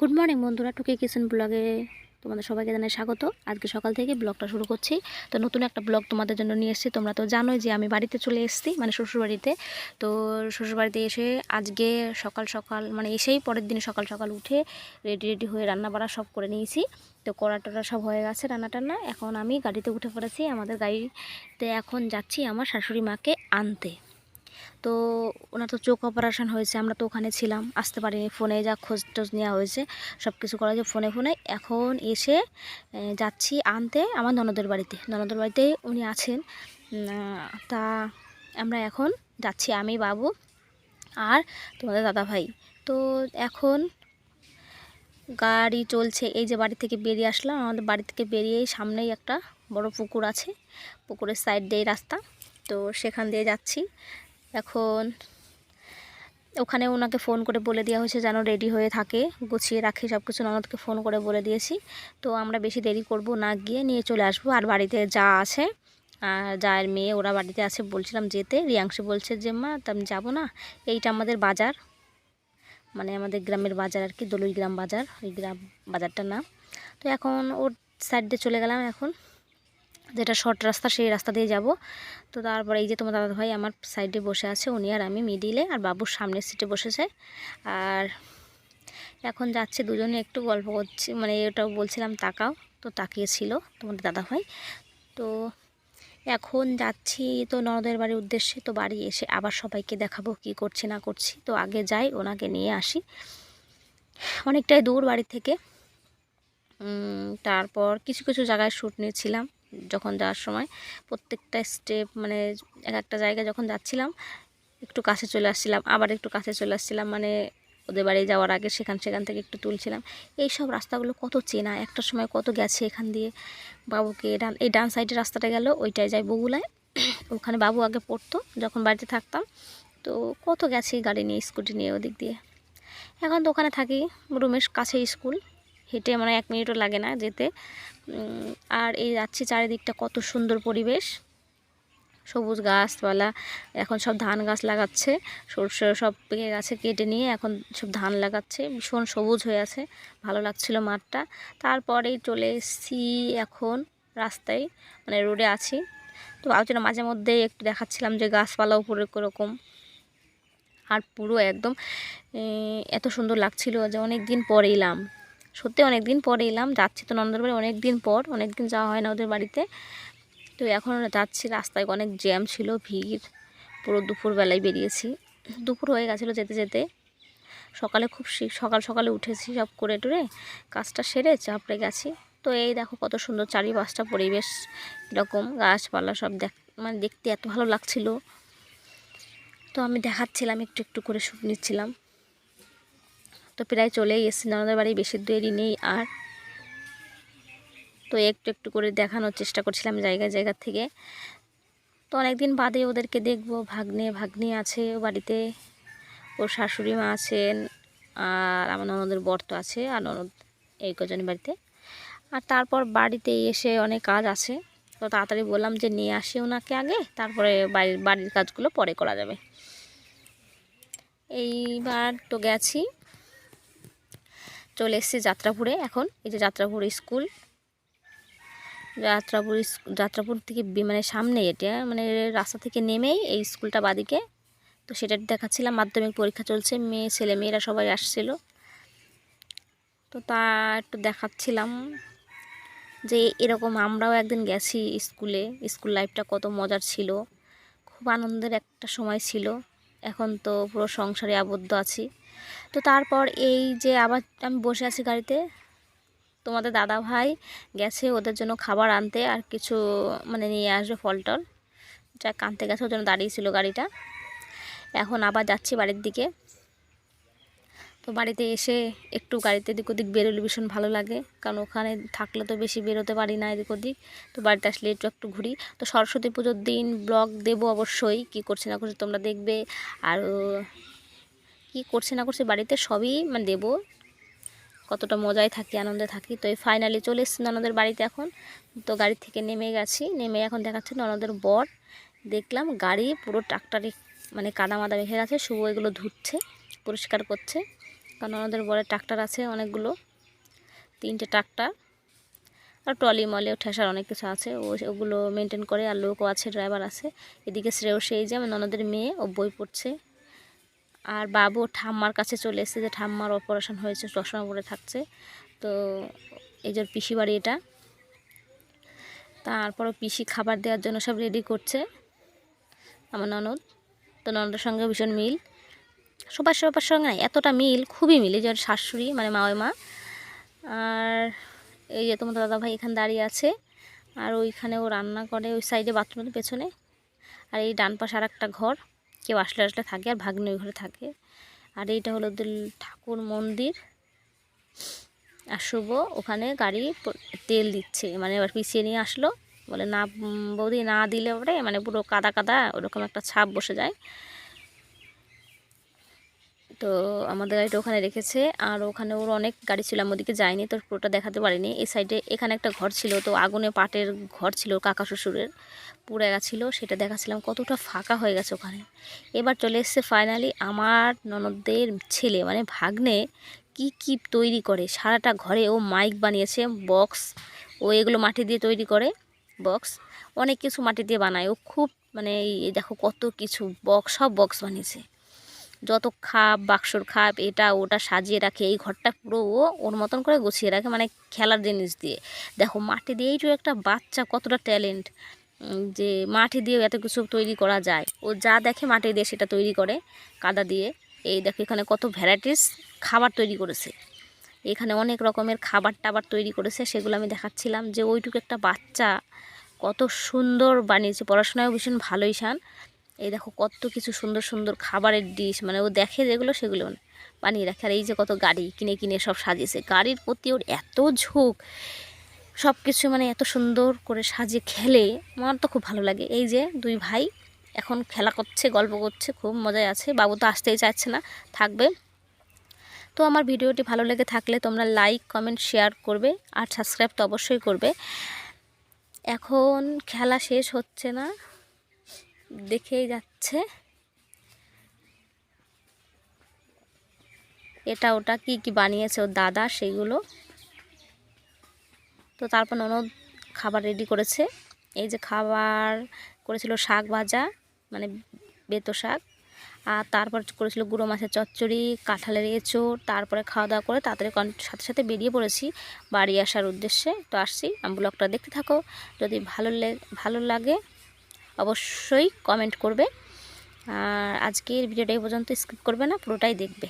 Good morning বন্ধুরা, টুকি kitchen ব্লগে তোমাদের সবাইকে জানাই স্বাগত। আজকে সকাল থেকে ব্লগটা শুরু করছি। তো নতুন একটা ব্লগ তোমাদের জন্য নিয়ে এসেছি। তোমরা তো জানোই যে আমি বাড়িতে চলে এসেছি মানে শ্বশুরবাড়িতে। তো শ্বশুরবাড়িতে এসে আজকে সকাল সকাল মানে এসেই পরের দিন সকাল সকাল উঠে রেডি রেডি হয়ে রান্না বাড়া সব করে নিয়েছি। তো কড়া টড়া সব হয়ে গেছে রান্না টান্না। এখন আমি গাড়িতে উঠে পড়েছি। আমাদের গাড়িতে এখন যাচ্ছি আমার শাশুড়ি মাকে আনতে। তো ওনার তো চোখ অপারেশন হয়েছে, আমরা তো ওখানে ছিলাম, আসতে পারিনি। ফোনে যা খোঁজ টোজ নেওয়া হয়েছে সব কিছু করা হয়েছে ফোনে ফোনে। এখন এসে যাচ্ছি আনতে আমার ননদের বাড়িতে। ননদের বাড়িতে উনি আছেন। তা আমরা এখন যাচ্ছি আমি, বাবু আর তোমাদের দাদা ভাই তো এখন গাড়ি চলছে, এই যে বাড়ি থেকে বেরিয়ে আসলাম। আমাদের বাড়ি থেকে বেরিয়েই সামনেই একটা বড় পুকুর আছে, পুকুরের সাইড দিয়ে রাস্তা। তো সেখান দিয়ে যাচ্ছি। এখন ওখানে ওনাকে ফোন করে বলে দেওয়া হয়েছে যেন রেডি হয়ে থাকে, গুছিয়ে রাখে সব কিছু ননদকে ফোন করে বলে দিয়েছি। তো আমরা বেশি দেরি করব না গিয়ে নিয়ে চলে আসব। আর বাড়িতে যা আছে, আর যার মেয়ে ওরা বাড়িতে আছে, বলছিলাম যেতে। রিয়াংশু বলছে যে, মা আমি যাব না। এইটা আমাদের বাজার। মানে আমাদের গ্রামের বাজার আর কি দলুই গ্রাম বাজার। ওই গ্রাম বাজারটার নাম। তো এখন ওর সাইড চলে গেলাম এখন। যেটা শর্ট রাস্তা, সেই রাস্তা দিয়ে যাব। তো তারপরে এই যে তোমার দাদা ভাই আমার সাইডে বসে আছে, উনি আর আমি মিডিলে আর বাবুর সামনের সিটে বসেছে। আর এখন যাচ্ছে দুজনে একটু গল্প করছি মানে ওটাও বলছিলাম তাকাও, তো তাকিয়েছিল তোমাদের দাদা ভাই তো এখন যাচ্ছি তো ননদের বাড়ির উদ্দেশ্যে, তো বাড়ি এসে আবার সবাইকে দেখাবো কি করছি, না করছি। তো আগে যাই, ওনাকে নিয়ে আসি। অনেকটাই দূর বাড়ি থেকে। তারপর কিছু কিছু জায়গায় শ্যুট নিয়েছিলাম। যখন যাওয়ার সময় প্রত্যেকটা স্টেপ মানে এক একটা জায়গায় যখন যাচ্ছিলাম, একটু কাছে চলে আসছিলাম, আবার একটু কাছে চলে আসছিলাম মানে ওদের বাড়ি যাওয়ার আগে সেখান সেখান থেকে একটু তুলছিলাম। এই সব রাস্তাগুলো কত চেনা, একটা সময় কত গেছে এখান দিয়ে। বাবুকে ডান, এই ডান সাইডের রাস্তাটা গেল ওইটায় যায় বগুলায়। ওখানে বাবু আগে পড়তো, যখন বাড়িতে থাকতাম। তো কত গেছে গাড়ি নিয়ে, স্কুটি নিয়ে ওদিক দিয়ে। এখন তো ওখানে থাকি, রুমের কাছে স্কুল। হেঁটে মানে এক মিনিটও লাগে না যেতে। আর এই যাচ্ছি চারিদিকটা কত সুন্দর পরিবেশ। সবুজ গাছপালা, এখন সব ধান গাছ লাগাচ্ছে। সরষে সব পেকে গাছে কেটে নিয়ে এখন সব ধান লাগাচ্ছে। ভীষণ সবুজ হয়ে আছে, ভালো লাগছিল মাঠটা। তারপরেই চলে এসেছি এখন রাস্তায় মানে রোডে আছি। তো আলোচনা মাঝে মধ্যে একটু দেখাচ্ছিলাম যে গাছপালা উপরে কীরকম। আর পুরো একদম এত সুন্দর লাগছিল যে অনেক দিন পরে এলাম। সত্যি অনেক দিন পরে এলাম। যাচ্ছি তো নন্দর বাড়ি অনেক দিন পর অনেক দিন যাওয়া হয় না ওদের বাড়িতে। তো এখন যাচ্ছি রাস্তায়, অনেক জ্যাম ছিল, ভিড়। পুরো দুপুরবেলায় বেরিয়েছি। দুপুর হয়ে গেছিল যেতে যেতে। সকালে খুব সকাল সকালে উঠেছি সব করে টুরে, কাজটা সেরে চাপড়ে গেছি। তো এই দেখো কত সুন্দর চারিপাশটা, পরিবেশ এরকম গাছপালা সব দেখ মানে দেখতে এত ভালো লাগছিল। তো আমি দেখাচ্ছিলাম, একটু একটু করে শুট নিচ্ছিলাম। তো প্রায় চলেই এসেছি ননদের বাড়ি বেশি দেরি নেই আর। তো একটু একটু করে দেখানোর চেষ্টা করছিলাম জায়গা জায়গা থেকে। তো অনেকদিন বাদে ওদেরকে দেখব, ভাগ্নে ভাগ্নি আছে ও বাড়িতে, ওর শাশুড়ি মা আছেন, আর আমার ননদের বর তো আছে, আর ননদ এই কজনের বাড়িতে। আর তারপর বাড়িতে এসে অনেক কাজ আছে, তো তাড়াতাড়ি বললাম যে নিয়ে আসি ওনাকে আগে, তারপরে বাড়ির বাড়ির কাজগুলো পরে করা যাবে। এইবার তো গেছি। চলে এসেছি যাত্রাপুরে এখন। এই যে যাত্রাপুর স্কুল। যাত্রাপুর যাত্রাপুর থেকে মানে সামনে এটা মানে রাস্তা থেকে নেমেই এই স্কুলটা বাদিকে। তো সেটা দেখাচ্ছিলাম, মাধ্যমিক পরীক্ষা চলছে, মেয়ে, ছেলে, মেয়েরা সবাই আসছিল। তো তা একটু দেখাচ্ছিলাম যে এরকম আমরাও একদিন গেছি স্কুলে। স্কুল লাইফটা কত মজার ছিল। খুব আনন্দের একটা সময় ছিল। এখন তো পুরো সংসারে আবদ্ধ আছি। তো তারপর এই যে আবার আমি বসে আছি গাড়িতে, তোমাদের দাদা ভাই গেছে ওদের জন্য খাবার আনতে আর কিছু মানে নিয়ে আসবে ফল টল যা আনতে গেছে, ওর জন্য দাঁড়িয়েছিল গাড়িটা। এখন আবার যাচ্ছি বাড়ির দিকে। তো বাড়িতে এসে একটু গাড়িতে এদিক ওদিক বেরোলে ভীষণ ভালো লাগে, কারণ ওখানে থাকলে তো বেশি বেরোতে পারি না এদিক ওদিক। তো বাড়িতে আসলে একটু একটু ঘুরি। তো সরস্বতী পুজোর দিন ব্লগ দেবো অবশ্যই, কি করছে না করছে তোমরা দেখবে। আর কি করছে না করছে বাড়িতে সবই মানে দেবো। কতটা মজায় থাকি, আনন্দে থাকি। তো এই ফাইনালি চলে এসেছি ননদের বাড়িতে এখন। তো গাড়ি থেকে নেমে গেছি। নেমে এখন দেখাচ্ছে ননদের বর। দেখলাম গাড়ি পুরো ট্রাক্টারে মানে কাদা মাদা মেখে গেছে, শুভ এগুলো ধুচ্ছে, পরিষ্কার করছে। কারণ ননদের বরের ট্রাক্টর আছে অনেকগুলো, তিনটে ট্রাক্টার। আর ট্রলি মলেও ঠেসার অনেক কিছু আছে। ও ওগুলো মেনটেন করে আর লোকও আছে ড্রাইভার আছে। এদিকে শ্রেয় সেই যে আমার ননদের মেয়ে, ও বই পড়ছে। আর বাবু ঠাম্মার কাছে চলে এসেছে যে ঠাম্মার অপারেশন হয়েছে, চশমা পরে থাকছে। তো এই যে পিসি বাড়ি এটা। তারপরও পিসি খাবার দেওয়ার জন্য সব রেডি করছে। আমার ননদ। তো ননদের সঙ্গে ভীষণ মিল। সবার সবার সঙ্গে এতটা মিল, খুবই মিল। এই যে শাশুড়ি মানে মা মা। আর এই যে তোমার দাদা ভাই এখানে দাঁড়িয়ে আছে। আর ওইখানে ও রান্না করে, ওই সাইডে বাথরুমের পেছনে। আর এই ডান পাশে আর একটা ঘর। কেউ আসলে আসলে থাকে আর ভাগ্নে ঘরে থাকে। আর এইটা হলো ঠাকুর মন্দির। আর শুভ ওখানে গাড়ি তেল দিচ্ছে। মানে এবার পিছিয়ে নিয়ে আসলো? বলে না বৌদি না দিলে ওরে মানে পুরো কাদা কাদা ওরকম একটা ছাপ বসে যায়। তো আমাদের গাড়িটা ওখানে রেখেছে। আর ওখানে ওর অনেক গাড়ি ছিল, আমি ওদিকে যাইনি তো পুরোটা দেখাতে পারিনি। এই সাইডে এখানে একটা ঘর ছিল, তো আগুনে পাটের ঘর ছিল কাকা শ্বশুরের। পুড়ে গেছিল, সেটা দেখাছিলাম কতটা ফাঁকা হয়ে গেছে ওখানে। এবার চলে এসছে ফাইনালি আমার ননদদের ছেলে মানে ভাগ্নে কি কি তৈরি করে। সারাটা ঘরে ও মাইক বানিয়েছে বক্স ও এগুলো মাটি দিয়ে তৈরি করে বক্স অনেক কিছু মাটি দিয়ে বানায়। ও খুব মানে এই দেখো কত কিছু বক্স সব বক্স বানিয়েছে। যত খাপ, বাক্সর খাপ, এটা ওটা সাজিয়ে রাখে, এই ঘরটা পুরো ও ওর মতন করে গুছিয়ে রাখে মানে খেলার জিনিস দিয়ে। দেখো মাটি দিয়েই তো একটা বাচ্চা কতটা ট্যালেন্ট যে মাটি দিয়েও এত কিছু তৈরি করা যায়। ও যা দেখে মাটি দিয়ে সেটা তৈরি করে, কাদা দিয়ে। এই দেখো, এখানে কত ভ্যারাইটিস খাবার তৈরি করেছে। এখানে অনেক রকমের খাবার টাবার তৈরি করেছে, সেগুলো আমি দেখাচ্ছিলাম যে ওইটুকু একটা বাচ্চা কত সুন্দর বানিয়েছে। পড়াশোনায় ভীষণ ভালোই শান। এই দেখো কত কিছু সুন্দর সুন্দর খাবারের ডিশ মানে ও দেখে যেগুলো সেগুলো বানিয়ে রাখে। আর এই যে কত গাড়ি কিনে কিনে সব সাজিয়েছে। গাড়ির প্রতি ওর এত ঝোঁক সব কিছু মানে এত সুন্দর করে সাজিয়ে খেলে, আমার তো খুব ভালো লাগে। এই যে দুই ভাই এখন খেলা করছে, গল্প করছে, খুব মজায় আছে। বাবু তো আসতেই চাইছে না, থাকবে। তো আমার ভিডিওটি ভালো লেগে থাকলে তোমরা লাইক কমেন্ট শেয়ার করবে। আর সাবস্ক্রাইব তো অবশ্যই করবে। এখন খেলা শেষ হচ্ছে না। দেখেই যাচ্ছে। এটা ওটা কি কি বানিয়েছে ওর দাদা সেগুলো। তো তারপর ননদ খাবার রেডি করেছে। এই যে খাবার করেছিল শাক ভাজা মানে বেতো শাক। আর তারপর করেছিল গুঁড়ো মাছের চচ্চড়ি, কাঁঠালের এঁচোড়। তারপরে খাওয়া দাওয়া করে তাড়াতাড়ি সাথে সাথে বেরিয়ে পড়েছি বাড়ি আসার উদ্দেশ্যে। তো আসছি আমি ব্লগটা দেখতে থাকো। যদি ভালো ভালো লাগে অবশ্যই কমেন্ট করবে। আর আজকের ভিডিওটা এই পর্যন্ত স্কিপ করবে না পুরোটাই দেখবে।